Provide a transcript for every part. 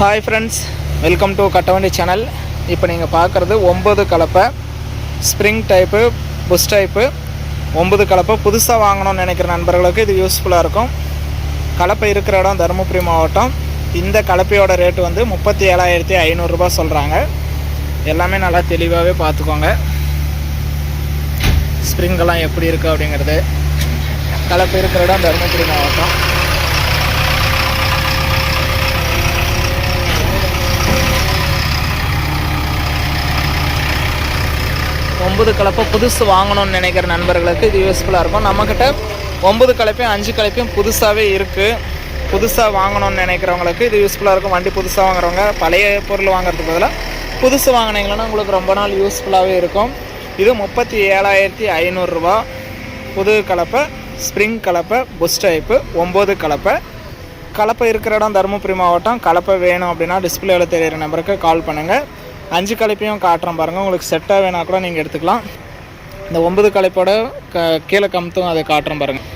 Hi friends welcome to Kattavandi channel இப்போ நீங்கள் பார்க்குறது ஒம்பது கலப்பை ஸ்ப்ரிங் டைப்பு புஷ் டைப்பு ஒம்பது கலப்பை புதுசாக வாங்கணும்னு நினைக்கிற நண்பர்களுக்கு இது யூஸ்ஃபுல்லாக இருக்கும். கலப்பை இருக்கிற இடம் தருமபுரி மாவட்டம். இந்த கலப்பையோட ரேட்டு வந்து முப்பத்தி ஏழாயிரத்தி ஐநூறுரூபா சொல்கிறாங்க எல்லாமே நல்லா தெளிவாகவே பார்த்துக்கோங்க. ஸ்ப்ரிங்கெல்லாம் எப்படி இருக்குது அப்படிங்கிறது. கலப்பை இருக்கிற இடம் தருமபுரி மாவட்டம். ஒம்பது கலப்பை புதுசு வாங்கணும்னு நினைக்கிற நண்பர்களுக்கு இது யூஸ்ஃபுல்லாக இருக்கும். நம்மக்கிட்ட ஒம்பது கலப்பையும் அஞ்சு கலப்பையும் புதுசாகவே இருக்குது புதுசாக வாங்கணும்னு நினைக்கிறவங்களுக்கு இது யூஸ்ஃபுல்லாக இருக்கும். வண்டி புதுசாக வாங்குறவங்க பழைய பொருள் வாங்குறதுக்கு பதிலாக புதுசு வாங்கினீங்கன்னா உங்களுக்கு ரொம்ப நாள் யூஸ்ஃபுல்லாகவே இருக்கும். இது முப்பத்தி ஏழாயிரத்தி ஐநூறுரூவா புது கலப்பை ஸ்ப்ரிங் கலப்பை புஷ் டைப்பு ஒம்பது கலப்பை. கலப்பை இருக்கிற இடம் தருமபுரி மாவட்டம். கலப்பை வேணும் அப்படின்னா டிஸ்பிளேவில் தெரியிற நம்பருக்கு கால் பண்ணுங்கள் அஞ்சு கலப்பையும் காட்டுறேன் பாருங்கள் உங்களுக்கு செட்டாக வேணா கூட நீங்கள் எடுத்துக்கலாம். இந்த ஒன்பது கலப்போட க கீழே கமுத்தும் அதை காட்டுறேன் பாருங்கள்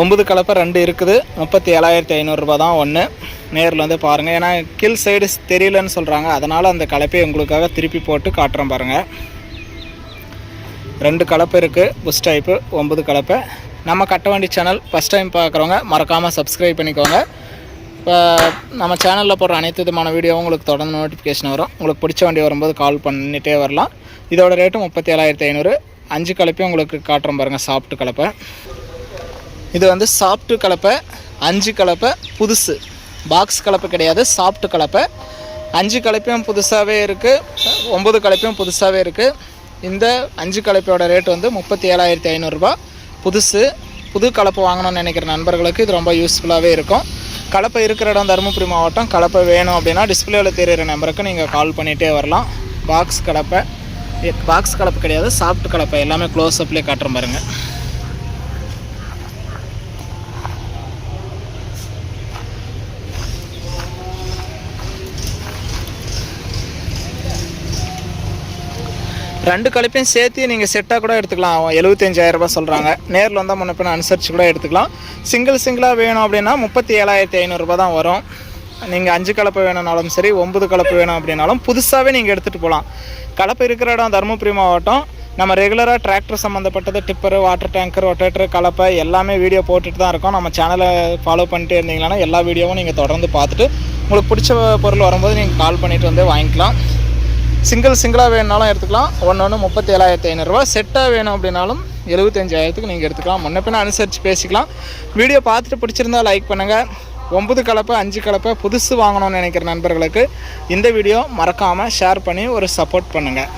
ஒம்பது கலப்பை ரெண்டு இருக்குது. முப்பத்தி ஏழாயிரத்தி ஐநூறுரூபா தான் ஒன்று நேரில் வந்து பாருங்கள் ஏன்னா கீழ் சைடு தெரியலன்னு சொல்கிறாங்க அதனால் அந்த கலப்பையை உங்களுக்காக திருப்பி போட்டு காட்டுறேன் பாருங்கள் ரெண்டு கலப்பை இருக்குது புஷ் டைப்பு ஒம்பது கலப்பை. நம்ம கட்ட கட்டவண்டி சேனல் ஃபஸ்ட் டைம் பார்க்குறவங்க மறக்காமல் சப்ஸ்கிரைப் பண்ணிக்கோங்க. இப்போ நம்ம சேனலில் போடுற அனைத்து விதமான வீடியோவும் உங்களுக்கு தொடர்ந்து நோட்டிஃபிகேஷன் வரும். உங்களுக்கு பிடிச்ச வண்டி வரும்போது கால் பண்ணிகிட்டே வரலாம். இதோட ரேட்டு முப்பத்தி ஏழாயிரத்தி ஐநூறு. அஞ்சு கலப்பையும் உங்களுக்கு காட்டுறோம் பாருங்கள் சாப்பிட்டு கலப்பை. இது வந்து சாப்பிட்டு கலப்பை அஞ்சு கலப்பை புதுசு. பாக்ஸ் கலப்பை கிடையாது சாப்பிட்டு கலப்பை. அஞ்சு கலப்பையும் புதுசாகவே இருக்குது ஒம்பது கலப்பையும் புதுசாகவே இருக்குது இந்த அஞ்சு கலப்பையோட ரேட் வந்து முப்பத்தி ஏழாயிரத்தி ஐநூறுரூபா புதுசு புது கலப்பை வாங்கணும்னு நினைக்கிற நண்பர்களுக்கு இது ரொம்ப யூஸ்ஃபுல்லாகவே இருக்கும். கலப்பை இருக்கிற இடம் தருமபுரி மாவட்டம் கலப்பை வேணும் அப்படின்னா டிஸ்பிளேவில் தெரியிற நம்பருக்கு நீங்கள் கால் பண்ணிகிட்டே வரலாம். பாக்ஸ் கலப்பை பாக்ஸ் கலப்பை கிடையாது சாஃப்ட் கலப்பை எல்லாமே க்ளோஸ் அப்லேயே காட்டுற பாருங்கள் ரெண்டு கலப்பையும் சேர்த்து நீங்கள் செட்டாக கூட எடுத்துக்கலாம். எழுபத்தஞ்சாயிரம் ரூபாய் சொல்கிறாங்க நேரில் வந்தால் முன்ன பின்ன அனுசரித்து கூட எடுத்துக்கலாம். சிங்கிள் சிங்கிளாக வேணும் அப்படின்னா முப்பத்தி ஏழாயிரத்தி ஐநூறுரூபா தான் வரும். நீங்கள் அஞ்சு கலப்பை வேணும்னாலும் சரி ஒம்பது கலப்பு வேணும் அப்படின்னாலும் புதுசாகவே நீங்கள் எடுத்துகிட்டு போகலாம் கலப்பு இருக்கிற இடம் தருமபுரி மாவட்டம். நம்ம ரெகுலராக டிராக்டர் சம்மந்தப்பட்டது டிப்பரு வாட்டர் டேங்கர் ரொட்டேட்டர் கலப்பை எல்லாமே வீடியோ போட்டுட்டு தான் இருக்கோம். நம்ம சேனலை ஃபாலோ பண்ணிட்டு இருந்தீங்கன்னா எல்லா வீடியோவும் நீங்கள் தொடர்ந்து பார்த்துட்டு உங்களுக்கு பிடிச்ச பொருள் வரும்போது நீங்கள் கால் பண்ணிவிட்டு வந்து வாங்கிக்கலாம். சிங்கிள் சிங்கிளாக வேணுனாலும் எடுத்துக்கலாம். ஒன்று ஒன்று முப்பத்தி ஏழாயிரத்தி ஐநூறுரூவா செட்டாக வேணும் அப்படின்னாலும் எழுபத்தஞ்சாயிரத்துக்கு நீங்கள் எடுத்துக்கலாம். முன்ன பின்ன அனுசரித்து பேசிக்கலாம். வீடியோ பார்த்துட்டு பிடிச்சிருந்தா லைக் பண்ணுங்கள் ஒம்பது கலப்பை அஞ்சு கலப்பை புதுசு வாங்கணும்னு நினைக்கிற நண்பர்களுக்கு இந்த வீடியோ மறக்காமல் ஷேர் பண்ணி ஒரு சப்போர்ட் பண்ணுங்கள்